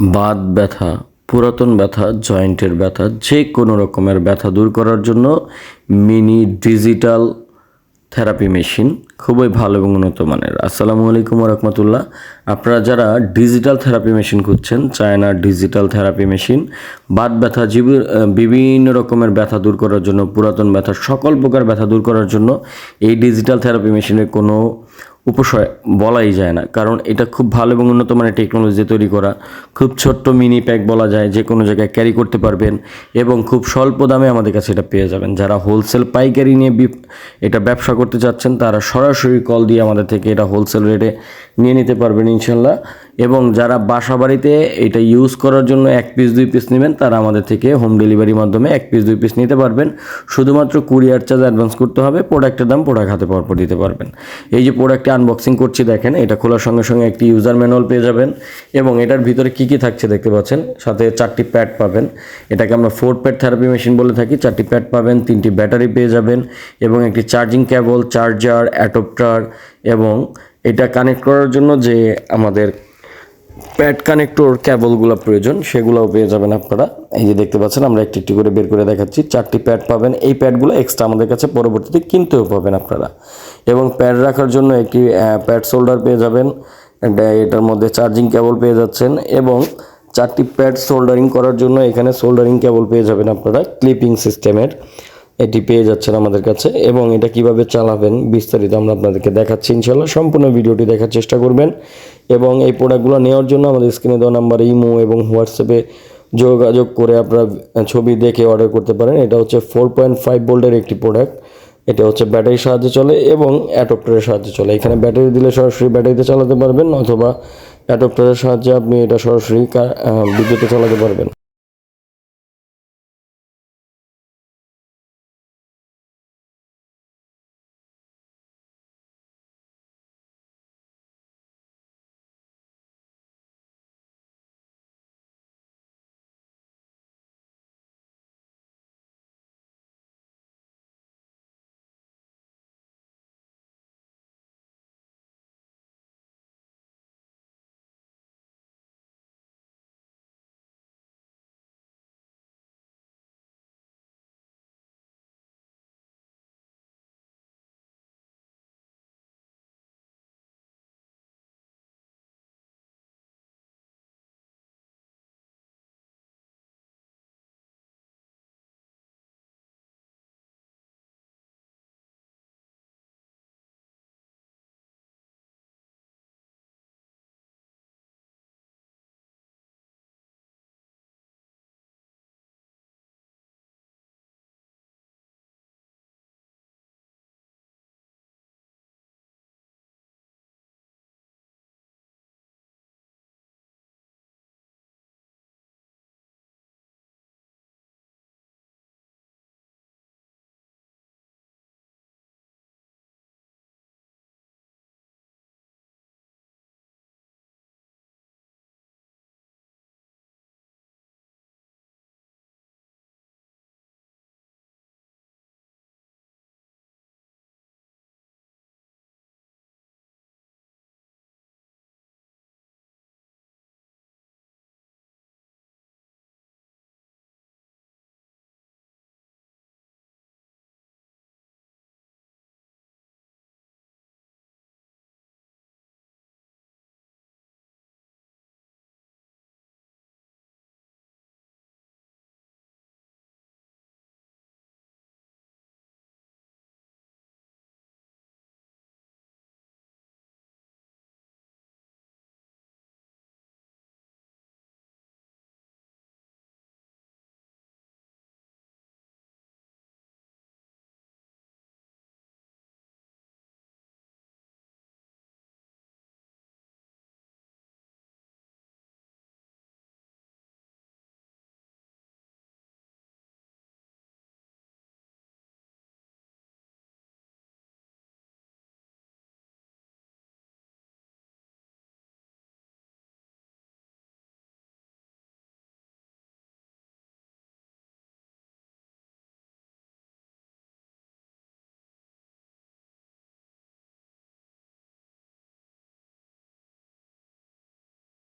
বাত ব্যথা, পুরাতন ব্যথা, জয়েন্টের ব্যথা, যে কোনো রকমের ব্যথা দূর করার জন্য মিনি ডিজিটাল থেরাপি মেশিন খুবই ভালো এবং উন্নত মানের। আসসালামু আলাইকুম রহমতুল্লাহ আপনারা যারা ডিজিটাল থেরাপি মেশিন খুঁজছেন, চায়না ডিজিটাল থেরাপি মেশিন, বাত ব্যথা, জীব- বিভিন্ন রকমের ব্যথা দূর করার জন্য, পুরাতন ব্যথা, সকল প্রকার ব্যথা দূর করার জন্য এই ডিজিটাল থেরাপি মেশিনের কোনো উপসয় বলাই যায় না। কারণ এটা খুব ভালো এবং উন্নত মানের টেকনোলজি তৈরি করা। খুব ছোট্ট মিনি প্যাক বলা যায়, যে কোনো জায়গায় ক্যারি করতে পারবেন এবং খুব স্বল্প দামে আমাদের কাছে এটা পেয়ে যাবেন। যারা হোলসেল পাইকারি নিয়ে এটা ব্যবসা করতে চাচ্ছেন, তারা সরাসরি কল দিয়ে আমাদের থেকে এটা হোলসেল রেটে নিয়ে নিতে পারবেন ইনশাল্লাহ। এবং যারা বাসা বাড়িতে এটা ইউজ করার জন্য এক পিস দুই পিস নেবেন, তারা আমাদের থেকে হোম ডেলিভারির মাধ্যমে এক পিস দুই পিস নিতে পারবেন। শুধুমাত্র কুরিয়ার চার্জ অ্যাডভান্স করতে হবে প্রোডাক্টের দাম প্রোডাক্ট হাতে পরপর দিতে পারবেন। এই যে প্রোডাক্টটি আনবক্সিং করছি, দেখেন, এটা খোলার সঙ্গে সঙ্গে একটি ইউজার ম্যানুয়াল পেয়ে যাবেন এবং এটার ভিতরে কী কী থাকছে দেখতে পাচ্ছেন? সাথে চারটি প্যাড পাবেন। এটাকে আমরা ফোর প্যাড থেরাপি মেশিন বলে থাকি। চারটি প্যাড পাবেন, তিনটি ব্যাটারি পেয়ে যাবেন এবং একটি চার্জিং কেবল চার্জার অ্যাডপ্টার এবং এটা কানেক্ট করার জন্য যে আমাদের প্যাড কানেক্টর কেবলগুলো প্রয়োজন, সেগুলোও পেয়ে যাবেন আপনারা। এই যে দেখতে পাচ্ছেন, আমরা একটি একটি করে বের করে দেখাচ্ছি। চারটি প্যাড পাবেন, এই প্যাডগুলো এক্সট্রা আমাদের কাছে পরবর্তীতে কিনতেও পাবেন আপনারা। এবং প্যাড রাখার জন্য একটি প্যাড শোল্ডার পেয়ে যাবেন এটার মধ্যে চার্জিং কেবল পেয়ে যাচ্ছেন এবং চারটি প্যাড সোল্ডারিং করার জন্য এখানে সোল্ডারিং কেবল পেয়ে যাবেন আপনারা ক্লিপিং সিস্টেমের এটি পেয়ে যাচ্ছেন আমাদের কাছে এবং এটা কীভাবে চালাবেন বিস্তারিত আমরা আপনাদেরকে দেখাচ্ছি। ইনশাল্লাহ সম্পূর্ণ ভিডিওটি দেখার চেষ্টা করবেন। এবং এই প্রোডাক্টগুলো নেওয়ার জন্য আমাদের স্ক্রিনে দেওয়া নাম্বার ইমো এবং হোয়াটসঅ্যাপে যোগাযোগ করে আপনারা ছবি দেখে অর্ডার করতে পারেন। এটা হচ্ছে ফোর পয়েন্ট ফাইভ বোল্টের একটি প্রোডাক্ট এটা হচ্ছে ব্যাটারির সাহায্যে চলে এবং অ্যাডপ্টারের সাহায্যে চলে। এখানে ব্যাটারি দিলে সরাসরি ব্যাটারিতে চালাতে পারবেন অথবা অ্যাডপ্টারের সাহায্যে আপনি এটা সরাসরি বিদ্যুতে চালাতে পারবেন।